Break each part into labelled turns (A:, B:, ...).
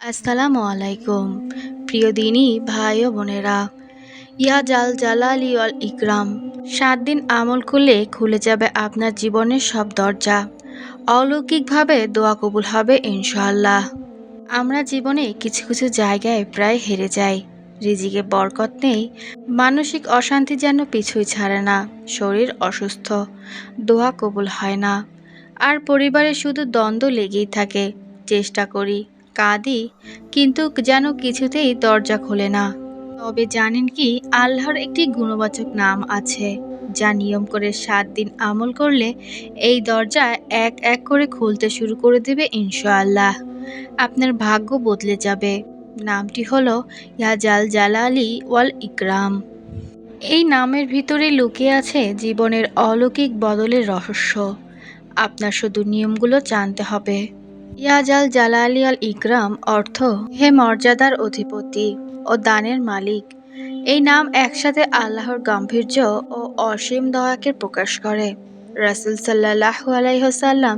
A: আসসালামু আলাইকুম, প্রিয় দিনী ভাই ও বোনেরা। ইয়া জাল জালালি অল ইকরাম, সাত দিন আমল করলে খুলে যাবে আপনার জীবনের সব দরজা। অলৌকিকভাবে দোয়া কবুল হবে ইনশাআল্লাহ। আমরা জীবনে কিছু কিছু জায়গায় প্রায় হেরে যাই। রিজিকে বরকত নেই, মানসিক অশান্তি যেন পিছুই ছাড়ে না, শরীর অসুস্থ, দোয়া কবুল হয় না। আর পরিবারে শুধু দ্বন্দ্ব লেগেই থাকে, চেষ্টা করি কাঁদি, কিন্তু যেন কিছুতেই দরজা খোলে না। তবে জানেন কি, আল্লাহর একটি গুণবাচক নাম আছে, যা নিয়ম করে সাত দিন আমল করলে এই দরজা এক এক করে খুলতে শুরু করে দেবে ইনশাআল্লাহ। আপনার ভাগ্য বদলে যাবে। নামটি হলো ইয়াজাল জালালি ওয়াল ইকরাম। এই নামের ভিতরে লুকিয়ে আছে জীবনের অলৌকিক বদলের রহস্য। আপনার শুধু নিয়মগুলো জানতে হবে। ইয়াজাল জালালি আল ইকরাম অর্থ হে মর্যাদার অধিপতি ও দানের মালিক। এই নাম একসাথে আল্লাহর গাম্ভীর্য ও অসীম দয়াকে প্রকাশ করে। রাসুল সাল্লাহ আলাইহসাল্লাম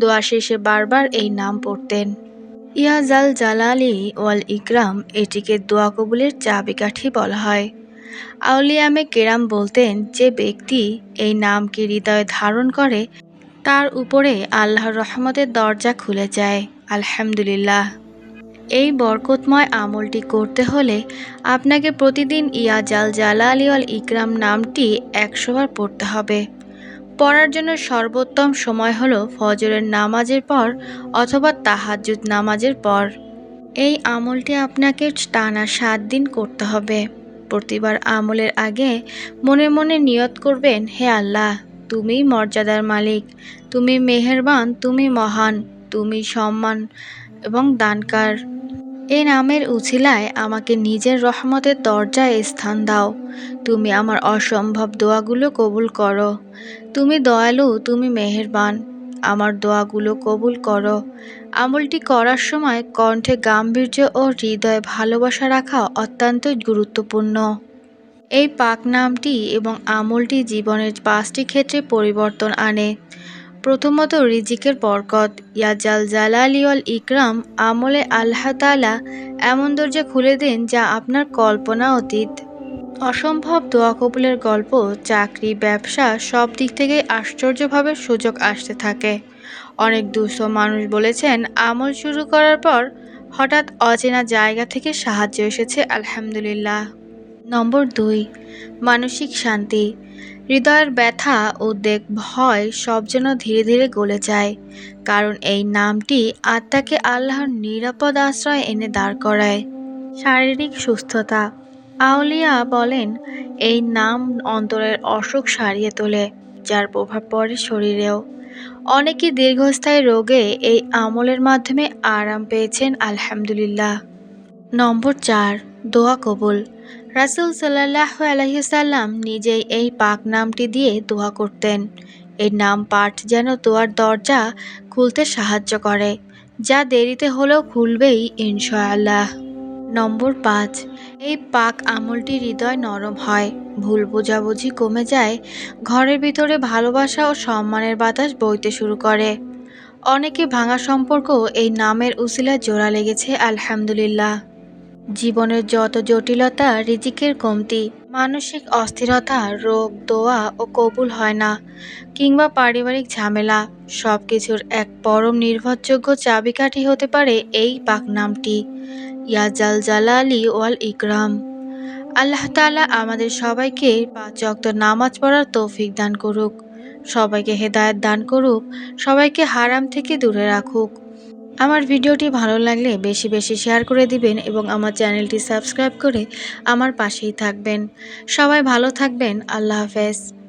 A: দোয়া শেষে বারবার এই নাম পড়তেন। ইয়াজাল জালালি ওয়াল ইকরাম এটিকে দোয়া কবুলের চাবিকাঠি বলা হয়। আউলিয়ামে কেরাম বলতেন, যে ব্যক্তি এই নামকে হৃদয়ে ধারণ করে তার উপরে আল্লাহর রহমতের দরজা খুলে যায়। আলহামদুলিল্লাহ। এই বরকতময় আমলটি করতে হলে আপনাকে প্রতিদিন ইয়াজাল জালালি আল ইকরাম নামটি একশোবার পড়তে হবে। পড়ার জন্য সর্বোত্তম সময় হলো ফজরের নামাজের পর অথবা তাহাজুদ নামাজের পর। এই আমলটি আপনাকে টানা সাত দিন করতে হবে। প্রতিবার আমলের আগে মনে মনে নিয়ত করবেন, হে আল্লাহ! তুমি মর্যাদার মালিক তুমি মেহেরবান তুমি মহান তুমি সম্মান এবং দানকার। এ নামের উছিলায় আমাকে নিজের রহমতের দরজায় স্থান দাও। তুমি আমার অসম্ভব দোয়াগুলো কবুল করো। তুমি দয়ালু, তুমি মেহেরবান, আমার দোয়াগুলো কবুল করো। আমলটি করার সময় কণ্ঠে গাম্ভীর্য ও হৃদয়ে ভালোবাসা রাখা অত্যন্ত গুরুত্বপূর্ণ। এই পাক নামটি এবং আমলটি জীবনের পাঁচটি ক্ষেত্রে পরিবর্তন আনে। প্রথমত রিজিকের বরকত। ইয়াজাল জালালিওয়াল ইকরাম, আমলে আল্লাহ তালা এমন দরজা খুলে দেন যা আপনার কল্পনা অতীত। অসম্ভব দোয়া কবুলের গল্প, চাকরি, ব্যবসা সব দিক থেকে আশ্চর্যভাবে সুযোগ আসতে থাকে। অনেক দুঃস্থ মানুষ বলেছেন, আমল শুরু করার পর হঠাৎ অচেনা জায়গা থেকে সাহায্য এসেছে, আলহামদুলিল্লাহ। নম্বর দুই, মানসিক শান্তি। হৃদয়ের ব্যথা উদ্বেগ ভয় সব যেন ধীরে ধীরে গলে যায়, কারণ এই নামটি আত্মাকে আল্লাহর নিরাপদ আশ্রয় এনে দাঁড় করায়। শারীরিক সুস্থতা। আউলিয়া বলেন, এই নাম অন্তরের অসুখ সারিয়ে তোলে, যার প্রভাব পড়ে শরীরেও। অনেকে দীর্ঘস্থায়ী রোগে এই আমলের মাধ্যমে আরাম পেয়েছেন, আলহামদুলিল্লাহ। নম্বর চার দোয়া কবুল। রাসুল সাল্লাহ আলহিসাল্লাম নিজেই এই পাক নামটি দিয়ে দোয়া করতেন। এই নাম পাঠ যেন দোয়ার দরজা খুলতে সাহায্য করে, যা দেরিতে হলেও খুলবেই, ইনশাআল্লাহ। নম্বর পাঁচ, এই পাক আমলটি হৃদয় নরম হয়, ভুল বোঝাবুঝি কমে যায়, ঘরের ভিতরে ভালোবাসা ও সম্মানের বাতাস বইতে শুরু করে। অনেকে ভাঙা সম্পর্ক এই নামের উসিলা জোড়া লেগেছে, আলহামদুলিল্লাহ। জীবনের যত জটিলতা, রিজিকের কমতি, মানসিক অস্থিরতা, রোগ, দোয়া ও কবুল হয় না, কিংবা পারিবারিক ঝামেলা সব কিছুর এক পরম নির্ভরযোগ্য চাবিকাঠি হতে পারে এই পাক নামটি ইয়াজাল জালালি ওয়াল ইকরাম। আল্লাহ তালা আমাদের সবাইকে পাঁচ অক্ত নামাজ পড়ার তৌফিক দান করুক। সবাইকে হেদায়ত দান করুক। সবাইকে হারাম থেকে দূরে রাখুক। আমার ভিডিওটি ভালো লাগলে বেশি বেশি শেয়ার করে দিবেন এবং আমার চ্যানেলটি সাবস্ক্রাইব করে আমার পাশেই থাকবেন। সবাই ভালো থাকবেন। আল্লাহ হাফেজ।